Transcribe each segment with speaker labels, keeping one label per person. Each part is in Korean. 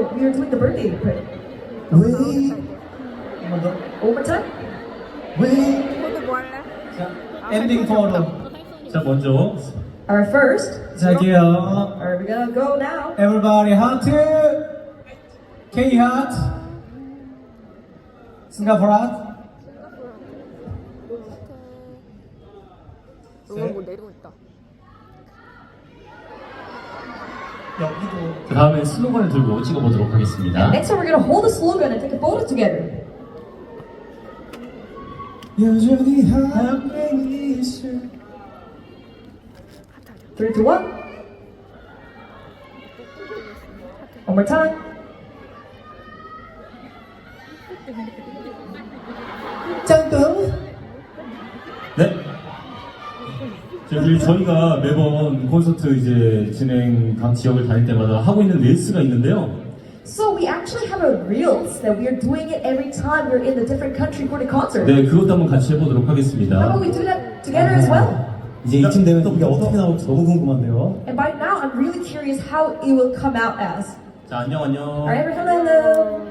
Speaker 1: know we are doing the birthday party.
Speaker 2: 웨이 한번 더.
Speaker 1: One more time.
Speaker 2: 웨이.
Speaker 3: 너도 뭐 할래?
Speaker 2: 자, 엔딩 포로.
Speaker 4: 자 먼저
Speaker 1: Alright, first.
Speaker 2: 자, 갈게요.
Speaker 1: Alright, we're gonna go now.
Speaker 2: Everybody 하트. K 하트. 싱가포르 하트.
Speaker 3: 너무 뭐 내리고 있다.
Speaker 2: 여기도.
Speaker 4: 그 다음에 슬로건을 들고 찍어보도록 하겠습니다.
Speaker 1: Next one, we're gonna hold the slogan and take a photo together.
Speaker 2: 여전히 함께 있을.
Speaker 1: Three, two, one. One more time.
Speaker 2: 짱뚱.
Speaker 4: 네. 저기 저희가 매번 콘서트 이제 진행 각 지역을 다닐 때마다 하고 있는 릴스가 있는데요.
Speaker 1: So we actually have a reels that we are doing it every time we're in the different country for the concert.
Speaker 4: 네, 그것도 한번 같이 해보도록
Speaker 1: How
Speaker 4: 하겠습니다.
Speaker 1: about we do that together as well?
Speaker 2: 이제 이쯤 되면 이게 어떻게 나올지 너무 궁금한데요.
Speaker 1: And by now, I'm really curious how it will come out as.
Speaker 4: 자, 안녕 안녕.
Speaker 1: Alright, everyone, hello.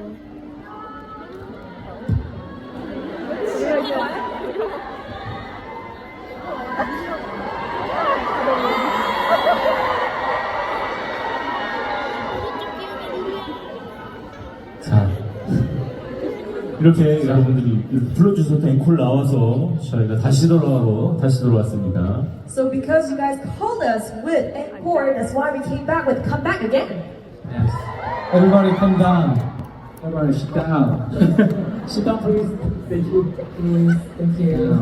Speaker 4: 이렇게 여러분들이 불러주셔서 앵콜 나와서 저희가 다시 돌아가고 다시 돌아왔습니다.
Speaker 1: So because you guys called us with encore, that's why we came back with come back again.
Speaker 2: Everybody come down. Everybody sit down. sit down please. Thank you. Please. Thank you.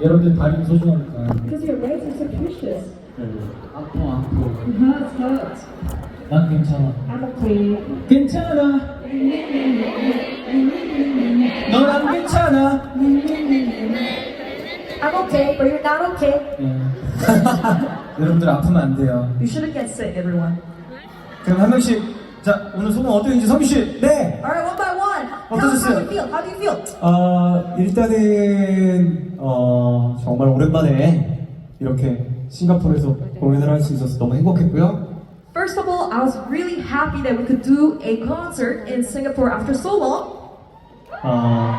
Speaker 2: 여러분들 다리 소중하니까.
Speaker 1: Because your legs are so precious.
Speaker 2: 아파 아파.
Speaker 1: It hurts, hurts.
Speaker 2: 난 괜찮아.
Speaker 1: I'm okay.
Speaker 2: 괜찮아. 너랑 괜찮아.
Speaker 1: I'm okay, but you're not okay.
Speaker 2: 여러분들 아프면 안 돼요.
Speaker 1: You shouldn't get sick, everyone.
Speaker 2: 그럼 한 명씩 자 오늘 소감 어땠는지 성규 씨. 네.
Speaker 1: Alright, one by one. Tell us how you feel. How do you feel?
Speaker 5: 어, 일단은 어, 정말 오랜만에 이렇게 싱가포르에서 공연을 할 수 있어서 너무 행복했고요.
Speaker 1: First of all, I was really happy that we could do a concert in Singapore after so long.
Speaker 5: 어,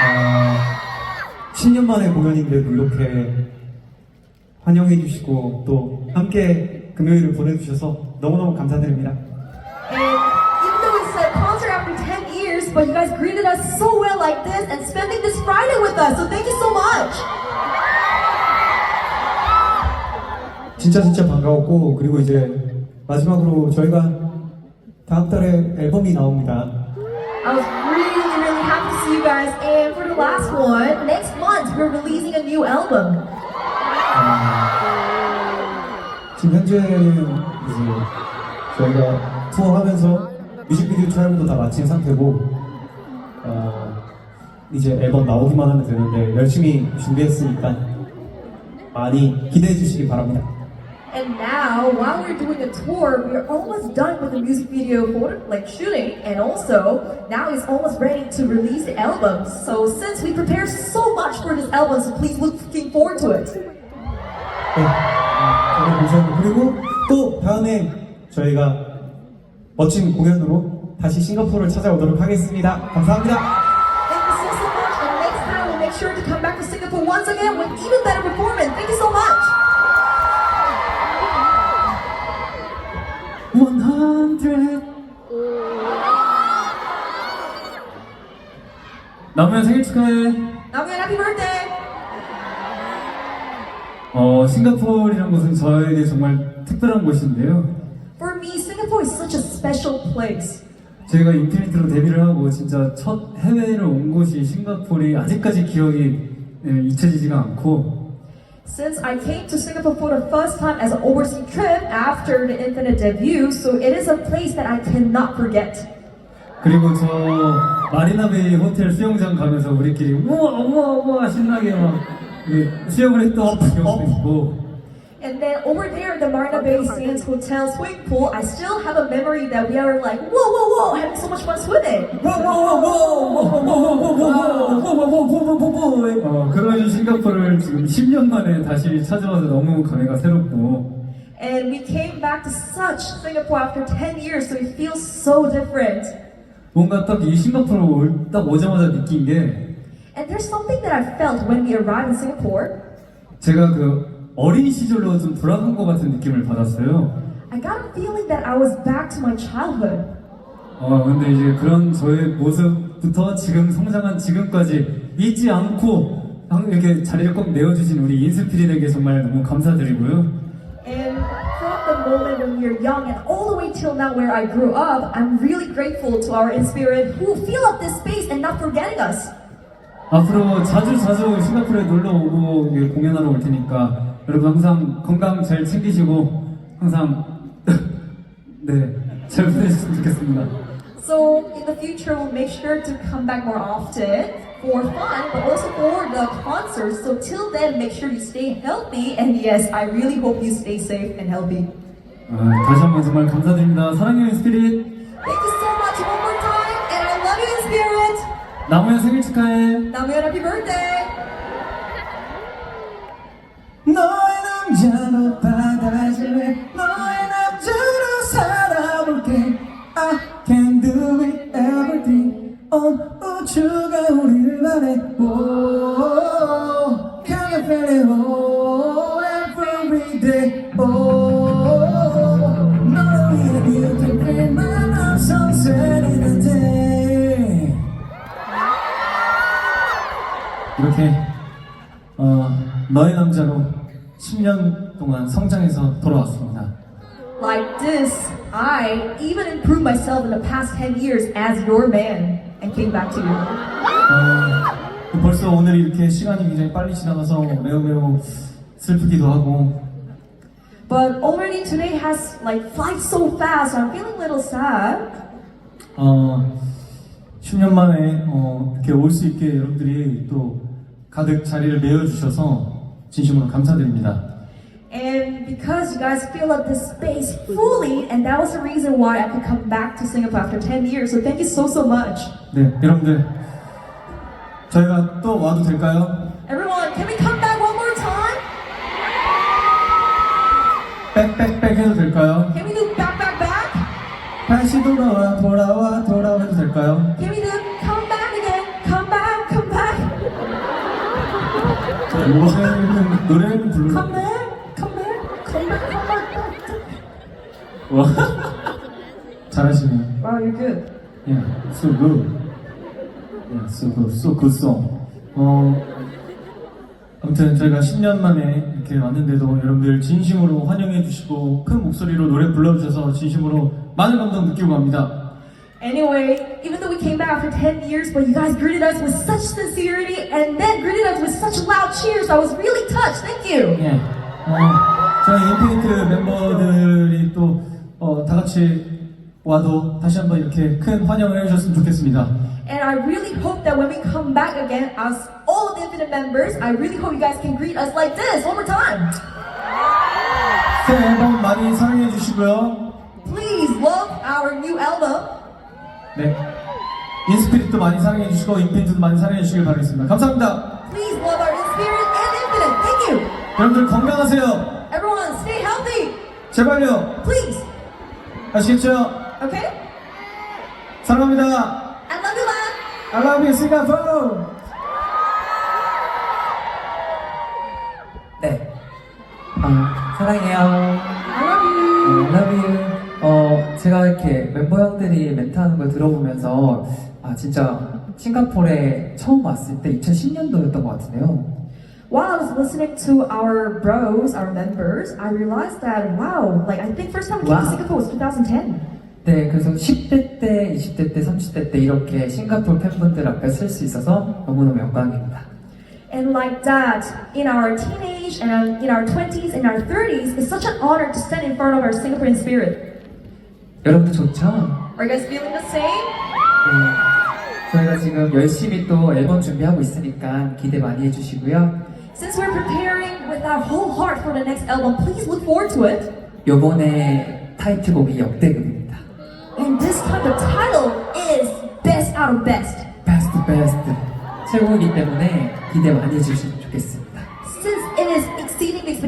Speaker 5: 어, 10년 만에 공연인데도 이렇게 환영해 주시고 또 함께 금요일을 보내주셔서 너무너무 감사드립니다.
Speaker 1: And even though it's a concert after 10 years, but you guys greeted us so well like this and spending this Friday with us. So thank you so much.
Speaker 5: 진짜 진짜 반가웠고 그리고 이제 마지막으로 저희가 다음 달에 앨범이 나옵니다.
Speaker 1: I was really, really happy to see you guys. And for the last one, next month we're releasing a new album.
Speaker 5: 지금 현재는 이제 저희가 투어하면서 뮤직비디오 촬영도 다 마친 상태고 어, 이제 앨범 나오기만 하면 되는데 열심히 준비했으니까 많이 기대해 주시기 바랍니다.
Speaker 1: And now, while we're doing a tour, we're almost done with the music video for like shooting, and also now it's almost ready to release the album. So since we prepared so much for this album, so please looking forward to it.
Speaker 5: 네, 어, 정말 감사합니다. 그리고 또 다음에 저희가 멋진 공연으로 다시 싱가포르를 찾아오도록 하겠습니다. 감사합니다.
Speaker 1: Once again with even better performance. Thank you so much.
Speaker 2: 100. 남우야 생일 축하해.
Speaker 1: Now, happy birthday.
Speaker 2: 어 싱가포르이란 곳은 저에게 정말 특별한 곳인데요.
Speaker 1: For me, Singapore is such a special place.
Speaker 2: 제가 인피니트로 데뷔를 하고 진짜 첫 해외를 온 곳이 싱가포르이 아직까지 기억이 예, 잊혀지지가 않고
Speaker 1: Since I came to Singapore for the first time as an overseas trip after the Infinite debut, so it is a place that I cannot forget.
Speaker 2: 그리고 저 마리나베이 호텔 수영장 가면서 우리끼리 우와 우와 우와 신나게 막 이렇게 수영을 했던 기억도 있고
Speaker 1: And then over there at the Marina Bay Sands Hotel swimming pool, I still have a memory that we are like, whoa, whoa, whoa, having so much fun swimming.
Speaker 6: 어, 그런 싱가포르를 지금 10년 만에 다시 찾아와서 너무 감회가 새롭고
Speaker 1: And we came back to such Singapore after 10 years, so it feels so different.
Speaker 6: 뭔가 딱 이 싱가포르 올- 딱 오자마자 느낀 게
Speaker 1: And there's something that I felt when we arrived in Singapore.
Speaker 6: 제가 그 어린 시절로 좀 돌아간 것 같은 느낌을 받았어요.
Speaker 1: I got a feeling that I was back to my childhood.
Speaker 6: 어, 근데 이제 그런 저의 모습부터 지금 성장한 지금까지 잊지 않고 항- 이렇게 자리를 꼭 내어주신 우리 인스피릿에게 정말 너무 감사드리고요.
Speaker 1: And from the moment when we were young and all the way till now where I grew up, I'm really grateful to our Inspirit who fill up this space and not forgetting us.
Speaker 6: 앞으로 자주 자주 싱가포르에 놀러 오고 공연하러 올 테니까 여러분 항상 건강 잘 챙기시고 항상 네잘 보내셨으면 좋겠습니다.
Speaker 1: So in the future, we'll make sure to come back more often for fun, but also for the concerts. So till then, make sure you stay healthy. And yes, I really hope you stay safe and healthy.
Speaker 6: 아, 다시 한번 정말 감사드립니다. 사랑해요 인스피릿.
Speaker 1: Thank you so much one more time, and I love you in spirit.
Speaker 6: 나무야 생일 축하해.
Speaker 1: Namuyan, happy birthday!
Speaker 2: 너의 남자로 받아줄래 너의 남자로 살아볼게 I can do it everything 온 우주가 우리를 바래 Oh, can you feel it oh, every day Oh, 너를 위해 beautiful my love song setting the day 이렇게 어, 너의 남자로 10년 동안 성장해서 돌아왔습니다.
Speaker 1: Like this, I even improved myself in the past 10 years as your man and came back to you.
Speaker 2: 어, 벌써 오늘 이렇게 시간이 굉장히 빨리 지나가서 매우 매우 슬프기도 하고
Speaker 1: But already today has like flight so fast, I'm feeling a little sad.
Speaker 2: 어, 10년 만에 어, 이렇게 올 수 있게 여러분들이 또 가득 자리를 메워주셔서 진심으로 감사드립니다.
Speaker 1: And because you guys fill up this space fully, and that was the reason why I could come back to Singapore after 10 years. So thank you so, so much.
Speaker 2: 네, 여러분들 저희가 또 와도 될까요?
Speaker 1: Everyone, can we come back one more time?
Speaker 2: 빽빽빽 해도 될까요?
Speaker 1: Can we do back, back, back?
Speaker 2: 다시 돌아와 돌아와 돌아와 해도 될까요? 노래는 노래는
Speaker 1: back, come back, come back.
Speaker 2: 와 잘하시네요.
Speaker 1: Wow, you're good.
Speaker 2: Yeah, so good. Yeah, so good, so good song. 어, 아무튼 저희가 10년 만에 이렇게 왔는데도 여러분들 진심으로 환영해 주시고 큰 목소리로 노래 불러주셔서 진심으로 많은 감동 느끼고 갑니다.
Speaker 1: Anyway, even though we came back after 10 years, but you guys greeted us with such sincerity and then greeted us with such loud cheers. I was really touched. Thank you.
Speaker 2: 예. 어, 저희 인피니트 멤버들이 또 어, 다 같이 와도 다시 한번 이렇게 큰 환영을 해주셨으면 좋겠습니다.
Speaker 1: And I really hope that when we come back again as all of the Infinite members, I really hope you guys can greet us like this one more time.
Speaker 2: 새 앨범 많이 사랑해 주시고요.
Speaker 1: Please love our new album.
Speaker 2: 네. 인스피릿도 많이 사랑해 주시고 인피니트도 많이 사랑해 주시길 바라겠습니다. 감사합니다.
Speaker 1: Please love our In Spirit and Infinite. Thank you.
Speaker 2: 여러분들 건강하세요.
Speaker 1: Everyone, stay healthy.
Speaker 2: 제발요.
Speaker 1: Please.
Speaker 2: 아시겠죠?
Speaker 1: Okay?
Speaker 2: 사랑합니다.
Speaker 1: I love you, man.
Speaker 2: I love you, Singapore.
Speaker 7: 네. 아, 사랑해요. 제가 이렇게 멤버 형들이 멘트하는 걸 들어보면서, 아, 진짜 싱가포르에 처음 왔을 때 2010년도였던 것 같은데요.
Speaker 1: While I was listening to our bros, our members, I realized that wow, like I think first time we came to
Speaker 7: Wow.
Speaker 1: Singapore was 2010.
Speaker 7: 네, 그래서 10대 때, 20대 때, 30대 때 이렇게 싱가포르 팬분들 앞에 설 수 있어서 너무너무 영광입니다.
Speaker 1: And like that, in our teenage and in our 20s and our 30s, it's such an honor to stand in front of our Singaporean spirit.
Speaker 7: 여러분들 좋죠?
Speaker 1: Are you guys feeling the same?
Speaker 7: 네. 저희가 지금 열심히 또 앨범 준비하고 있으니까 기대 많이 해주시고요.
Speaker 1: Since we're preparing with our whole heart for the next album, please look forward to it.
Speaker 7: 요번에 타이틀곡이 역대급입니다.
Speaker 1: And this time the title is Best Out of Best.
Speaker 7: 베스트 베스트 최고이기 때문에 기대 많이 해주시면 좋겠습니다.
Speaker 1: Since it is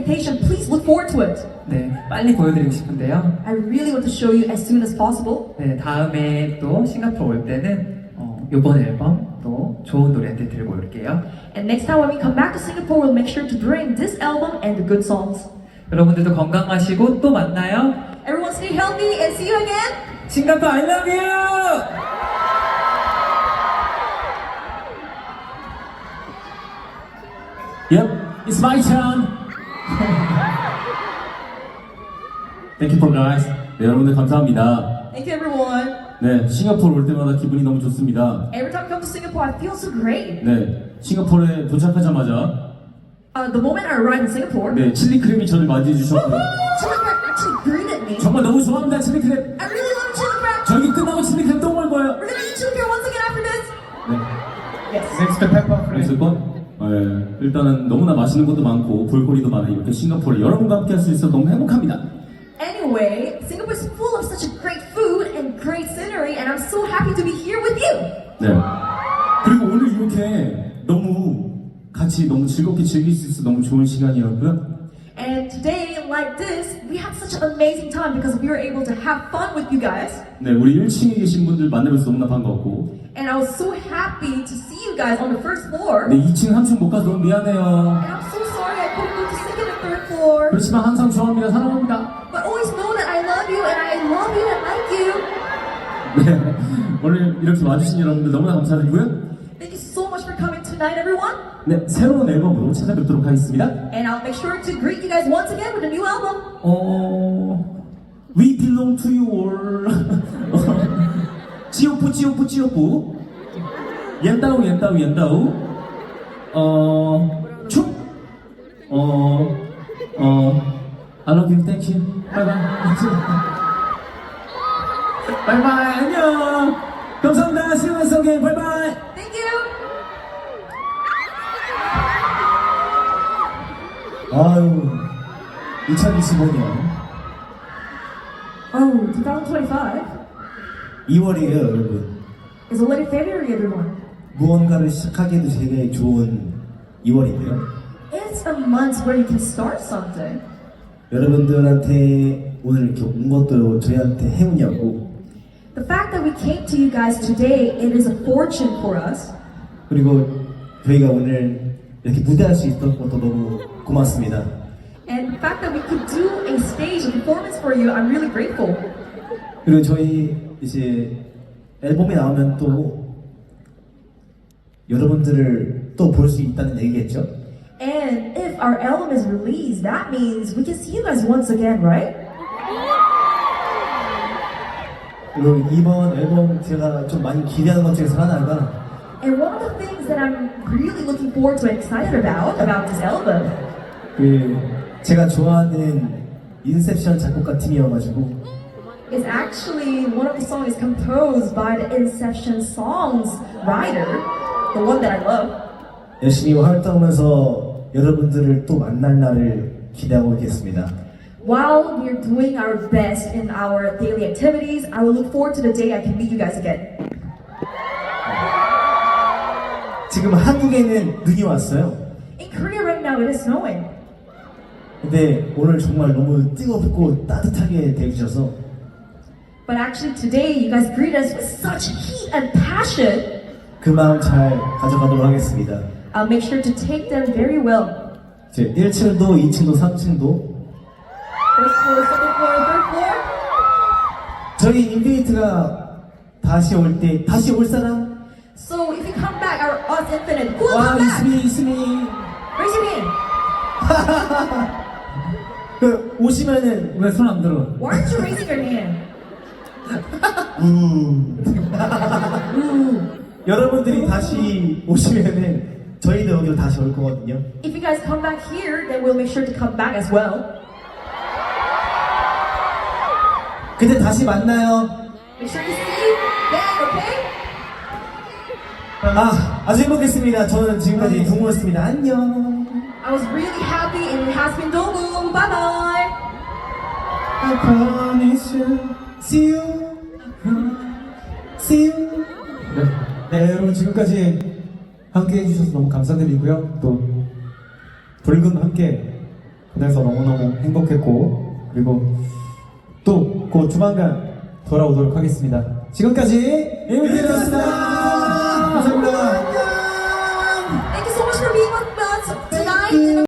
Speaker 1: expectation, please look forward to it.
Speaker 7: 네, 빨리 보여드리고 싶은데요.
Speaker 1: I really want to show you as soon as possible.
Speaker 7: 네, 다음에 또 싱가포르 올 때는 어, 요번 앨범 또 좋은 노래들 들고 올게요.
Speaker 1: And next time when we come back to Singapore, we'll make sure to bring this album and the good songs.
Speaker 7: 여러분들도 건강하시고 또 만나요.
Speaker 1: Everyone stay healthy and see you again.
Speaker 7: 싱가포르 I love you!
Speaker 4: Yep, it's my turn. Thank you for guys. 네, 여러분들 감사합니다.
Speaker 1: Thank you everyone.
Speaker 4: 네, 싱가포르 올 때마다 기분이 너무 좋습니다.
Speaker 1: Every time I come to Singapore, I feel so great.
Speaker 4: 네, 싱가포르에 도착하자마자
Speaker 1: Uh, the moment I arrived in Singapore,
Speaker 4: 네, 칠리 크림이 저를 맞이해 주셨고
Speaker 1: Chili Crab actually greeted me.
Speaker 4: 정말 너무 좋아합니다, 칠리 크림.
Speaker 1: I really love Chili Crab.
Speaker 4: 저기 끝나고 칠리 크림 또 먹을 거예요.
Speaker 1: We're gonna eat Chili Crab once again after this.
Speaker 4: 네,
Speaker 1: Yes.
Speaker 8: 넥스트 페퍼
Speaker 4: 그랬을 건 네, 일단은 너무나 맛있는 것도 많고 볼거리도 많은 이렇게 싱가포르 여러분과 함께 할 수 있어서 너무 행복합니다.
Speaker 1: Anyway, Singapore is full of such a great food and great scenery, and I'm so happy to be here with you.
Speaker 4: 네. 그리고 오늘 이렇게 너무 같이 너무 즐겁게 즐길 수 있어서 너무 좋은 시간이었고요.
Speaker 1: And today, like this, we had such an amazing time because we were able to have fun with you guys.
Speaker 4: 네, 우리 1층에 계신 분들 만나면서 너무나 반가웠고,
Speaker 1: And I was so happy to see you guys on the first floor.
Speaker 4: 네, 2층, 3층 못 가서 너무 미안해요.
Speaker 1: And I'm so sorry I couldn't go to second and third floor.
Speaker 4: 그렇지만 항상 좋아합니다, 사랑합니다.
Speaker 1: But always know that I love you and I love you and like you.
Speaker 4: 네, 오늘 이렇게 와주신 여러분들 너무나 감사드리고요.
Speaker 1: Thank you so much for coming tonight, everyone.
Speaker 4: 네, 새로운 앨범으로 찾아뵙도록 하겠습니다.
Speaker 1: And I'll make sure to greet you guys once again with a new album.
Speaker 4: 어, We belong to you all. 지오프, 지오프, 지오프. 옌따우, 옌따우, 옌따우. 어, 축. 어, 어, I love you, thank you. 바이바이. 바이바이, 안녕. 감사합니다. See you once again. 바이바이.
Speaker 1: Thank you.
Speaker 8: 아유 2025년
Speaker 1: Oh, 2025
Speaker 8: 2월이에요 여러분
Speaker 1: is already February, everyone.
Speaker 8: 무언가를 시작하기에도 되게 좋은 2월인데요
Speaker 1: It's a month where you can start something.
Speaker 8: 여러분들한테 오늘 이렇게 온 것도 저희한테 행운이었고
Speaker 1: The fact that we came to you guys today, it is a fortune for us.
Speaker 8: 그리고 저희가 오늘 이렇게 무대할 수 있었던 것도 너무 고맙습니다
Speaker 1: And the fact that we could do a stage a performance for you, I'm really grateful.
Speaker 8: 그리고 저희 이제 앨범이 나오면 또 여러분들을 또 볼 수 있다는 얘기겠죠?
Speaker 1: And if our album is released, that means we can see you guys once again, right?
Speaker 8: 그리고 이번 앨범 제가 좀 많이 기대하는 것 중에서 하나가
Speaker 1: And one of the things that I'm really looking forward to and excited about about this album
Speaker 8: 그 제가 좋아하는 인셉션 작곡가 팀이어가지고
Speaker 1: is actually one of the songs composed by the Inception songs writer, the one that I love.
Speaker 8: 열심히 활동하면서 여러분들을 또 만날 날을 기대하고 있겠습니다.
Speaker 1: While we're doing our best in our daily activities, I will look forward to the day I can meet you guys again.
Speaker 8: 지금 한국에는 눈이 왔어요.
Speaker 1: In Korea right now, it is snowing.
Speaker 8: 근데 오늘 정말 너무 뜨겁고 따뜻하게 대해주셔서
Speaker 1: But actually today, you guys greet us with such heat and passion.
Speaker 8: 그 마음 잘 가져가도록 하겠습니다.
Speaker 1: I'll make sure to take them very well.
Speaker 8: 제 1층도 2층도 3층도
Speaker 1: First floor, second floor, third floor.
Speaker 8: 저희 인피니트가 다시 올 때 다시 올 사람?
Speaker 1: So if you come back, our us infinite, who will
Speaker 8: 와
Speaker 1: come back?
Speaker 8: 이스미 이스미
Speaker 1: Raise your hand.
Speaker 8: 그 오시면은
Speaker 2: 왜 손 안 들어?
Speaker 1: Why aren't you raising your hand?
Speaker 8: 여러분들이 다시 오시면은 저희도 여기로 다시 올 거거든요.
Speaker 1: If you guys come back here, then we'll make sure to come back as well.
Speaker 8: 근데 다시 만나요.
Speaker 1: Make sure to see you then, okay?
Speaker 8: 아 아주 행복했습니다. 저는 지금까지 동무였습니다. 안녕.
Speaker 1: I was really happy and it has been Domu. Bye bye.
Speaker 5: I promise you, see you, 지금까지 함께 해주셔서 너무 감사드리고요. 또 붉은 함께 보내서 너무너무 행복했고 그리고 또 곧 조만간 돌아오도록 하겠습니다. 지금까지 임필이었습니다.